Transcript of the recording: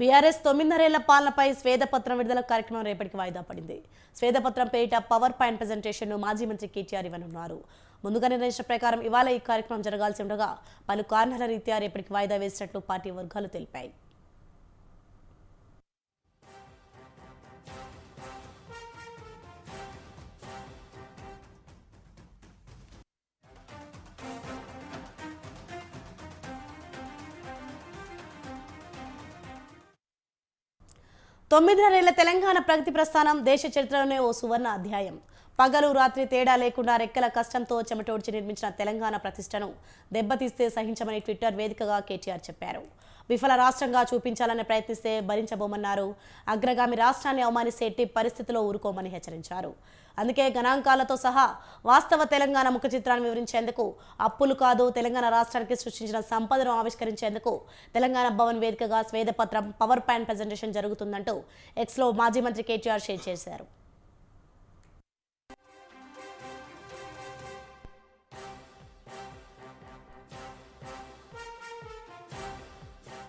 BRS తొమ్మిదిన్నరేళ్ళ పాలనపై స్వేదపత్రం విడుదల కార్యక్రమం రేపటికి వాయిదా పడింది. స్వేదపత్రం పేరిట పవర్ పాయింట్ ప్రజెంటేషన్ను మాజీ మంత్రి కేటీఆర్ ఇవ్వనున్నారు. ముందుగా నిర్ణయించిన ప్రకారం ఇవాళ ఈ కార్యక్రమం జరగాల్సి ఉండగా పలు కారణాల రీత్యా రేపటికి వాయిదా వేసినట్లు పార్టీ వర్గాలు తెలిపాయి. తొమ్మిదిన్నరేళ్ళ తెలంగాణ ప్రగతి ప్రస్థానం దేశ చరిత్రలోనే ఓ సువర్ణ అధ్యాయం. పగలు రాత్రి తేడా లేకుండా రెక్కల కష్టంతో చెమటోడ్చి నిర్మించిన తెలంగాణ ప్రతిష్టను దెబ్బతీస్తే సహించమని ట్విట్టర్ వేదికగా కేటీఆర్ చెప్పారు. విఫల రాష్ట్రంగా చూపించాలని ప్రయత్నిస్తే భరించబోమన్నారు. అగ్రగామి రాష్ట్రాన్ని అవమానిస్తే ఎట్టి పరిస్థితిలో ఊరుకోమని హెచ్చరించారు. అందుకే గణాంకాలతో సహా వాస్తవ తెలంగాణ ముఖ చిత్రాన్ని వివరించేందుకు అప్పులు కాదు తెలంగాణ రాష్ట్రానికి సృష్టించిన సంపదను ఆవిష్కరించేందుకు తెలంగాణ భవన్ వేదికగా స్వేదపత్రం పవర్ పాయింట్ ప్రజెంటేషన్ జరుగుతుందంటూ ఎక్స్లో మాజీ మంత్రి కేటీఆర్ షేర్ చేశారు.